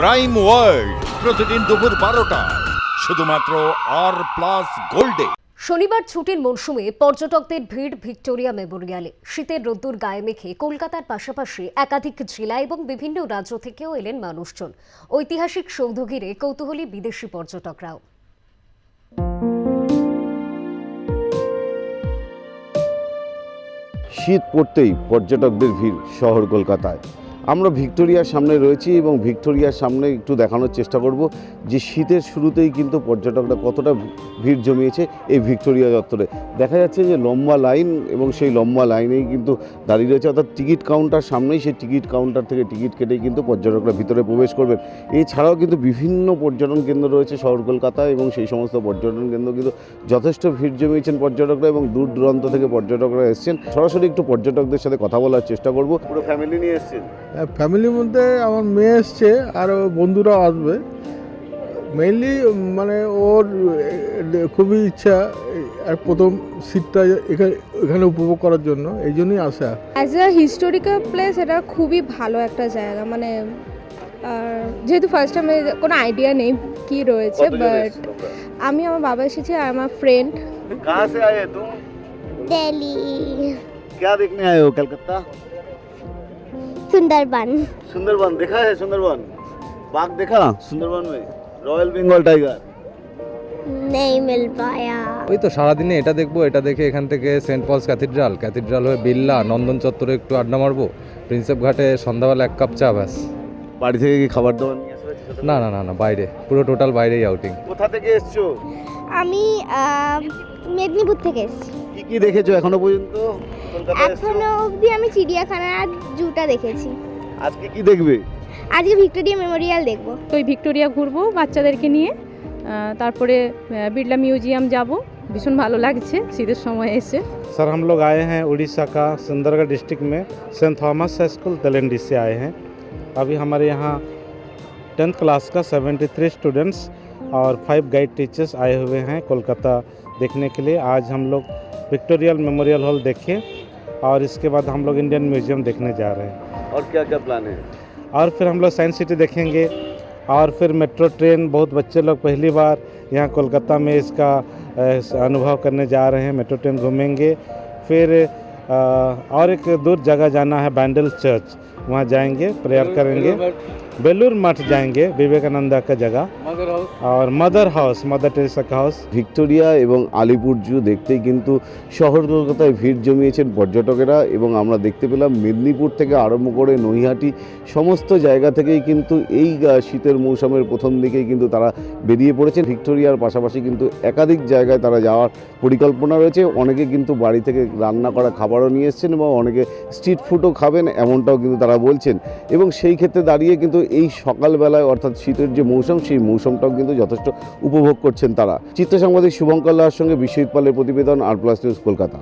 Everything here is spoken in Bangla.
ক্রাইম ওয়ার্ল্ড প্রতিদিন দুপুর বারোটা শুধুমাত্র আর প্লাস গোল্ডে শনিবার ছুটির মরশুমে পর্যটকদের ভিড় ভিক্টোরিয়া মেমোরিয়ালে। শীতের রোদ্দুর গায়ে মেখে কলকাতার পাশাপাশি একাধিক জেলা এবং বিভিন্ন রাজ্য থেকেও এলেন মানুষজন। ঐতিহাসিক সৌধ ঘিরে কৌতূহলী বিদেশি পর্যটকরাও। শীত পড়তেই পর্যটকদের ভিড় শহর কলকাতায়। আমরা ভিক্টোরিয়ার সামনে রয়েছি এবং ভিক্টোরিয়ার সামনে একটু দেখানোর চেষ্টা করব যে শীতের শুরুতেই কিন্তু পর্যটকরা কতটা ভিড় জমিয়েছে এই ভিক্টোরিয়া চত্বরে দেখা যাচ্ছে যে লম্বা লাইন এবং সেই লম্বা লাইনেই কিন্তু দাঁড়িয়ে রয়েছে, অর্থাৎ টিকিট কাউন্টার সামনেই সেই টিকিট কাউন্টার থেকে টিকিট কেটেই কিন্তু পর্যটকরা ভিতরে প্রবেশ করবেন। এছাড়াও কিন্তু বিভিন্ন পর্যটন কেন্দ্র রয়েছে শহর কলকাতা এবং সেই সমস্ত পর্যটন কেন্দ্র কিন্তু যথেষ্ট ভিড় জমিয়েছেন পর্যটকরা এবং দূর দূরান্ত থেকে পর্যটকরা এসছেন। সরাসরি একটু পর্যটকদের সাথে কথা বলার চেষ্টা করব। পুরো ফ্যামিলি নিয়ে এসছেন? ফ্যামিলির মধ্যে আমার মেয়ে এসছে আর ওর বন্ধুরাও আসবে মেইনলি মানে ওর এ, খুবই ইচ্ছা এই, আর প্রথম সিটটা এখানে এখানে উপভোগ করার জন্য এই জন্যই আসা অ্যাজ আ হিস্টোরিক্যাল প্লেস এটা খুবই ভালো একটা জায়গা মানে আর যেহেতু ফার্স্ট টাইমে কোনো আইডিয়া নেই কি রয়েছে বাট আমি আমার বাবা এসেছি আর আমার ফ্রেন্ড कहाँ से आए तुम दिल्ली क्या देखने आए हो कलकत्ता सुंदरबन सुंदरबन देखा है सुंदरबन बाघ देखा सुंदरबन में रॉयल बंगाल टाइगर नहीं मिल पाया ওই তো সারাদিনে এটা দেখবো এটা দেখে এখান থেকে সেন্ট পলস ক্যাথিড্রাল ক্যাথিড্রাল হয়ে বিল্লা নন্দন চত্বরে একটু আড্ডা মারবো প্রিন্সেপ ঘাটে সন্ধ্যাবেলা এক কাপ চা ব্যাস বাড়ি থেকে কি খাবার দাবার নিয়ে আসবে না না না না বাইরে পুরো টোটাল বাইরেই আউটিং কোথা থেকে এসছো আমি আহ, মেদিনীপুর থেকে এসেছি কি কি দেখেছো এখনো পর্যন্ত কলকাতায় এসছো? এখনো অবধি আমি চিড়িয়াখানা আর জুটা দেখেছি আজকে কি দেখবে আজকে ভিক্টোরিয়া মেমোরিয়াল দেখবো তো ওই ভিক্টোরিয়া ঘুরবো বাচ্চাদেরকে নিয়ে আহ, তারপরে আহ, বিড়লা মিউজিয়াম যাব ভীষণ ভালো লাগছে শীতের সময় এসে सर हम लोग आए हैं उड़ीसा का सुंदरगढ़ डिस्ट्रिक्ट में सेंट थॉमस स्कूल तलेंडी से आए हैं अभी हमारे यहाँ टेंथ क्लास का 73 स्टूडेंट्स और फाइव गाइड टीचर्स आए हुए हैं कोलकाता देखने के लिए आज हम लोग विक्टोरियल मेमोरियल हॉल देखे और इसके बाद हम लोग इंडियन म्यूज़ियम देखने जा रहे हैं। और क्या क्या प्लान है? और फिर हम लोग साइंस सिटी देखेंगे। और फिर मेट्रो ट्रेन बहुत बच्चे लोग पहली बार यहाँ कोलकाता में इसका अनुभव करने जा रहे हैं। मेट्रो ट्रेन घूमेंगे। फिर और एक दूर जगह जाना है बैंडल चर्च वहाँ जाएंगे प्रेयर करेंगे बेलूर मठ जाएंगे विवेकानंदा का जगह और मदर हाउस मदर टेरेसा का हाउस ভিক্টোরিয়া এবং আলিপুর জু দেখতেই কিন্তু শহর কলকাতায় ভিড় জমিয়েছেন পর্যটকেরা এবং আমরা দেখতে পেলাম মেদিনীপুর থেকে আরম্ভ করে নৈহাটি সমস্ত জায়গা থেকেই কিন্তু এই আহ, শীতের মৌসুমের প্রথম দিকেই কিন্তু তারা বেরিয়ে পড়েছেন ভিক্টোরিয়ার পাশাপাশি কিন্তু একাধিক জায়গায় তারা যাওয়ার পরিকল্পনা রয়েছে অনেকে কিন্তু বাড়ি থেকে রান্না করা খাবারও নিয়ে এসছেন এবং অনেকে স্ট্রিট ফুডও খাবেন এমনটাও কিন্তু তারা বলছেন। এবং সেই ক্ষেত্রে দাঁড়িয়ে কিন্তু এই সকালবেলায় অর্থাৎ শীতের যে মৌসুম, সেই মৌসুমটাও কিন্তু যথেষ্ট উপভোগ করছেন তারা। চিত্র সাংবাদিক শুভঙ্কর লাহার সঙ্গে বিশ্বজিৎ পালের প্রতিবেদন আর প্লাস নিউজ কলকাতা।